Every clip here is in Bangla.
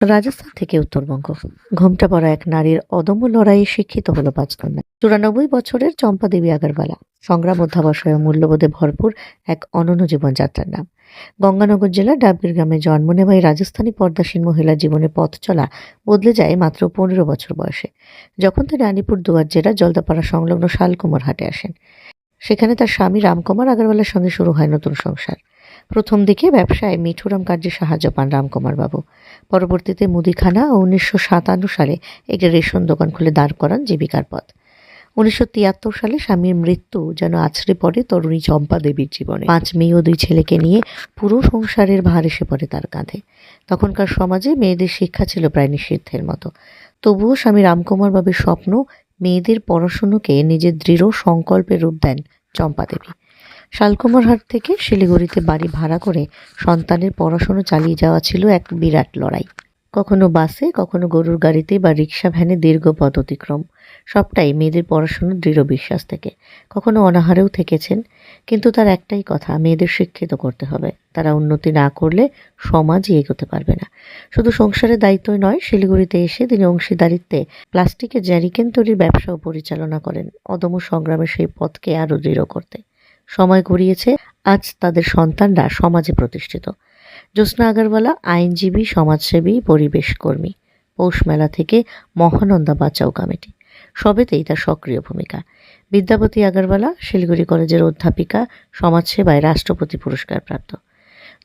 রাজস্থান থেকে উত্তরবঙ্গ। ঘোমটা পড়া এক নারীর অদম্য লড়াইয়ে শিক্ষিত হলো পাঁচ কন্যা চুরানব্বই বছরের চম্পা দেবী আগরওয়ালা। সংগ্রাম, অধ্যাবসায় মূল্যবোধে ভরপুর এক অনন্য জীবনযাত্রার নাম। গঙ্গানগর জেলার ডাবগির গ্রামে জন্ম নেওয়া এই রাজস্থানী পর্দাসীন মহিলার জীবনে পথ চলা বদলে যায় মাত্র পনেরো বছর বয়সে। যখন তিনি আলিপুর দুয়ার জেলার জলদাপাড়া সংলগ্ন শালকুমার হাটে আসেন। সেখানে তার স্বামী রামকুমার আগরওয়ালার সঙ্গে শুরু হয় নতুন সংসার। প্রথম দিকে ব্যবসায় মিঠুরাম কার্যে সাহায্য পান রামকুমার বাবু। পরবর্তীতে মুদিখানা ও উনিশশো সাতান্ন সালে একটি রেশন দোকান খুলে দাঁড় করান জীবিকার পথ। উনিশশো তিয়াত্তর সালে স্বামীর মৃত্যু যেন আছড়ে পড়ে তরুণী চম্পা দেবীর জীবনে। পাঁচ মেয়ে ও দুই ছেলেকে নিয়ে পুরো সংসারের ভার এসে পড়ে তার কাঁধে। তখনকার সমাজে মেয়েদের শিক্ষা ছিল প্রায় নিষিদ্ধের মতো। তবুও স্বামী রামকুমার বাবুর স্বপ্ন, মেয়েদের পড়াশুনোকে নিজের দৃঢ় সংকল্পে রূপ দেন চম্পা দেবী। শালকুমারহাট থেকে শিলিগুড়িতে বাড়ি ভাড়া করে সন্তানের পড়াশুনো চালিয়ে যাওয়া ছিল এক বিরাট লড়াই। কখনো বাসে, কখনো গরুর গাড়িতে বা রিক্সা ভ্যানে দীর্ঘ পথ অতিক্রম। সবটাই মেয়েদের পড়াশোনার দৃঢ় বিশ্বাস থেকে। কখনো অনাহারেও থেকেছেন, কিন্তু তার একটাই কথা, মেয়েদের শিক্ষিত করতে হবে। তারা উন্নতি না করলে সমাজই এগোতে পারবে না। শুধু সংসারের দায়িত্বই নয়, শিলিগুড়িতে এসে তিনি অংশীদারিত্বে প্লাস্টিকের জ্যারিকেন তৈরির ব্যবসাও পরিচালনা করেন। অদম্য সংগ্রামের সেই পথকে আরও দৃঢ় করতে। সময় গড়িয়েছে, আজ তাদের সন্তানরা সমাজে প্রতিষ্ঠিত। জ্যোৎস্না আগরওয়ালা, আইনজীবী, সমাজসেবী, পরিবেশ কর্মী। পৌষ মেলা থেকে মহানন্দা বাঁচাও কমিটি। সবেতেই তার সক্রিয় ভূমিকা। বিদ্যাপতি আগরওয়ালা, শিলিগুড়ি কলেজের অধ্যাপিকা, সমাজসেবায় রাষ্ট্রপতি পুরস্কার প্রাপ্ত।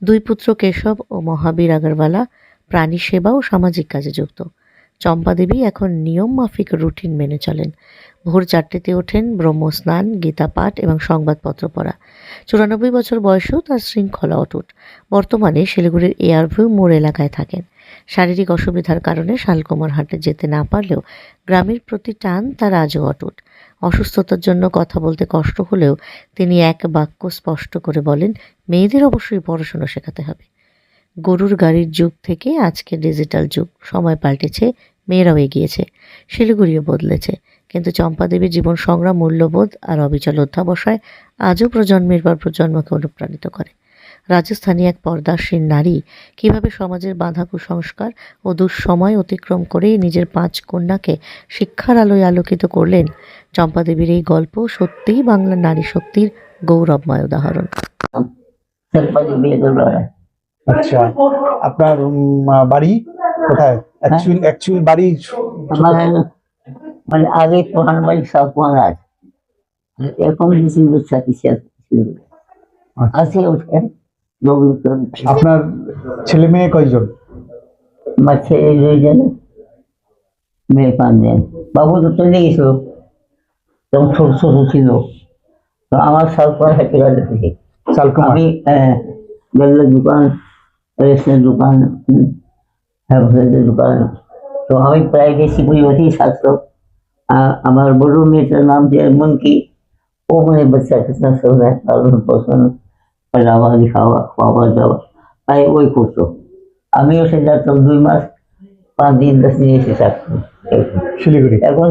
দুই পুত্র কেশব ও মহাবীর আগরওয়ালা প্রাণী সেবা ও সামাজিক কাজে যুক্ত। চম্পা দেবী এখন নিয়ম মাফিক রুটিন মেনে চলেন। ভোর চারটেতে ওঠেন ব্রহ্মস্নান গীতা পাঠ এবং সংবাদপত্র পড়া। চুরানব্বই বছর বয়সেও তার শৃঙ্খলা অটুট। বর্তমানে শিলিগুড়ির এয়ারভিউ মোড় এলাকায় থাকেন। শারীরিক অসুবিধার কারণে শালকুমার হাটে যেতে না পারলেও গ্রামের প্রতি টান তার আজও অটুট। অসুস্থতার জন্য কথা বলতে কষ্ট হলেও তিনি এক বাক্য স্পষ্ট করে বলেন, মেয়েদের অবশ্যই পড়াশোনা শেখাতে হবে। গরুর গাড়ির যুগ থেকে আজকে ডিজিটাল যুগ। সময় পাল্টেছে, মেয়েরাও এগিয়েছে, শিলিগুড়িও বদলেছে। কিন্তু চম্পাদেবীর জীবন সংগ্রাম, মূল্যবোধ আর অবিচল অধ্যাবসায় আজও প্রজন্মের পর প্রজন্মকে অনুপ্রাণিত করে। রাজস্থানী এক পর্দাসীন নারী কীভাবে সমাজের বাধা কুসংস্কার ও দুঃসময় অতিক্রম করে নিজের পাঁচ কন্যাকে শিক্ষার আলোয় আলোকিত করলেন চম্পাদেবীর এই গল্প সত্যিই বাংলার নারী শক্তির গৌরবময় উদাহরণ। আচ্ছা আপনার বাড়ি কোথায়? অ্যাকচুয়াল অ্যাকচুয়াল বাড়ি আমার মানে আগে প্রধান বাড়ি সব মহারাজ এখন ছিল আসে ওঠে আপনার ছেলে মেয়ে কয়জন? আমার ছেলে দুইজন মেয়ে পাঁচজন বাবু তো চলে গেছিল তখন ছোট ছোট ছিল। তো আমার পড়া হেঁটে গেছে আমি দোকান রেশনের দোকান হ্যাঁ দোকান তো আমি প্রায় বেশি পরিবর্তী ছাত্র আর আমার বড় মেয়েটার নাম যে এমনকি ও মানে বাচ্চা কাচ্চা সব লালন পালন পড়াওয়া লিখাওয়া খাওয়া দাওয়া তাই ওই করতো আমিও সে যেতাম দুই মাস পাঁচ দিন দশ দিন এসে থাকতাম শিলিগুড়ি এখন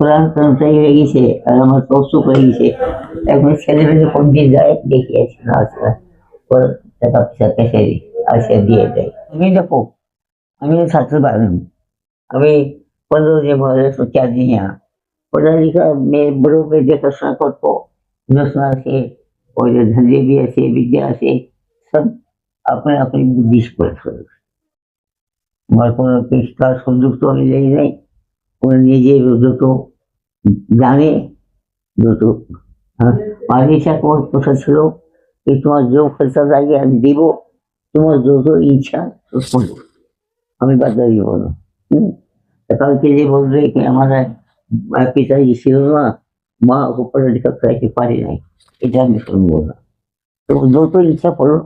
পুরান তন্ত্রাই হয়ে গেছে আর আমার তৌসুক হয়ে গেছে এখন ছেলে মেয়ে কোন দিন যায় দেখে আসি না আসলে ওর টাকা পয়সা পেশে আসে দিয়ে দেয় আমি দেখো আমি ছাত্র পারলাম আমি পনেরো যে বলে তো চার দিন পড়ালেখা মেয়ে বড় মেয়ে দেখাশোনা করতো জ্যোৎস্না আছে ওই যে ধনদেবী আছে বিদ্যা আছে সব আপনি আপনি বুদ্ধি করে ফেলে আমার কোনো পেশা সংযুক্ত আমি যাই নাই ও নিজে যত জানে যত হ্যাঁ, আর ইচ্ছা তোমার কথা ছিল যে তোমার যে খরচা লাগে আমি দিব তোমার যত ইচ্ছা আমি বাধা দিব না? কালকে যে বলবে কি আমার পিতাজি ছিল না মা ওকে পড়ালেখা করাইতে পারি নাই এটা আমি শুনব না তো যত ইচ্ছা করো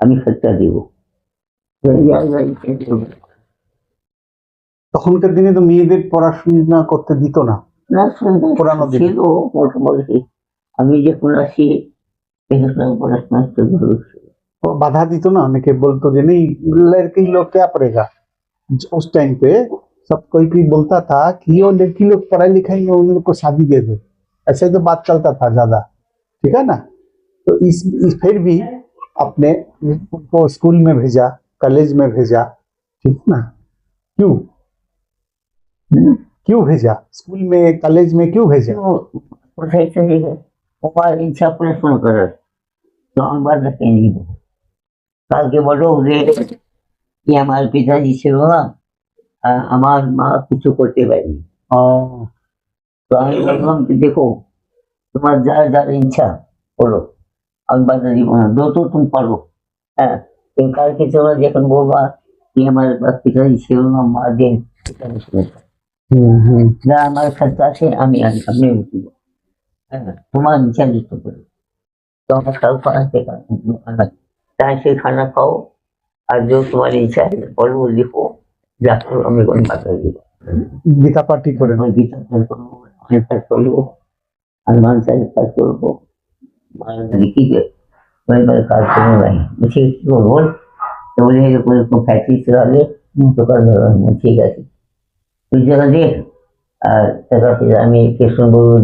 আমি খরচা দিব। তখনকার দিনে তো মেয়েদের পড়াশোনা করতে দিত না। ছিল মোটামুটি আমি যে কোন আসি পড়াশোনা পড়াশোনা তো ভালো ছিল। तो बाधा दी तो ना उनके बोलते जे नहीं लड़की लोग क्या पढ़ेगा ज- उस टाइम पे सब कोई कोई बोलता था कि ये लड़की लोग पढ़ाई लिखाई में उन लोग को शादी दे दो ऐसे तो बात चलता था ज्यादा ठीक है ना तो इस, इस फिर भी अपने को स्कूल में भेजा कॉलेज में भेजा ठीक ना क्यों क्यों भेजा स्कूल में कॉलेज में क्यों भेजा কোথায় থেকে তোমার ইচ্ছা প্রশ্ন করার তো আমার কাছে নিব কালকে বলো যে কি আমার পিতাজি ছিল না আর আমার মা কিছু করতে পারেনি हाँ, তো আমি বললাম কি দেখো তোমার যার যার ইচ্ছা বলো আমি বাধা দিব না যত তুমি পারো হ্যাঁ কিন্তু কালকে তোমরা যখন বলবা কি আমার পিতাজি ছিল না মা দিন পিতাজি ছিল না। हम्म, हम्म, যা আমার কাছে আছে আমি আনি तुम्हारा नीचा बोलो तो हम सब चाहे खाना खाओ और जो तुम्हारी इच्छा है लिखो हमें बात करेगी गीता गीता करो हमें लिखी मैं मुझे वो बोल तो बोले कोई को फैक्ट्री तो कर दो मुझे कैसे कुछ जगह कृष्ण गुरु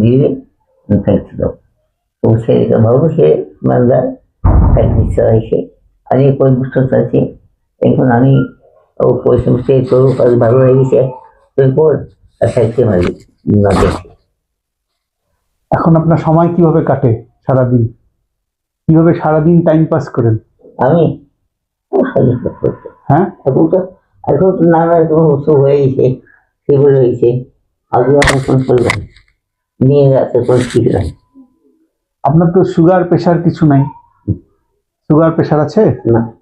তো সে ভাবো সে মালদার ফ্যাক্টরি চালাইছে আমি কয়েক বছর এখন আমি পয়সা পয়সা করব কাজ ভালো গেছে তুই কর আর ফ্যাক্টরি মালিক এখন আপনার সময় কীভাবে কাটে সারাদিন? কীভাবে সারাদিন টাইম পাস করেন? আমি হ্যাঁ? এখন তো এখন তো নানা রকম অসুখ হয়ে গেছে ফিভার হয়েছে আগে আমি কোন করলাম নিয়ে যাচ্ছে নাই আপনার তো সুগার প্রেশার কিছু নাই। সুগার প্রেশার আছে? না।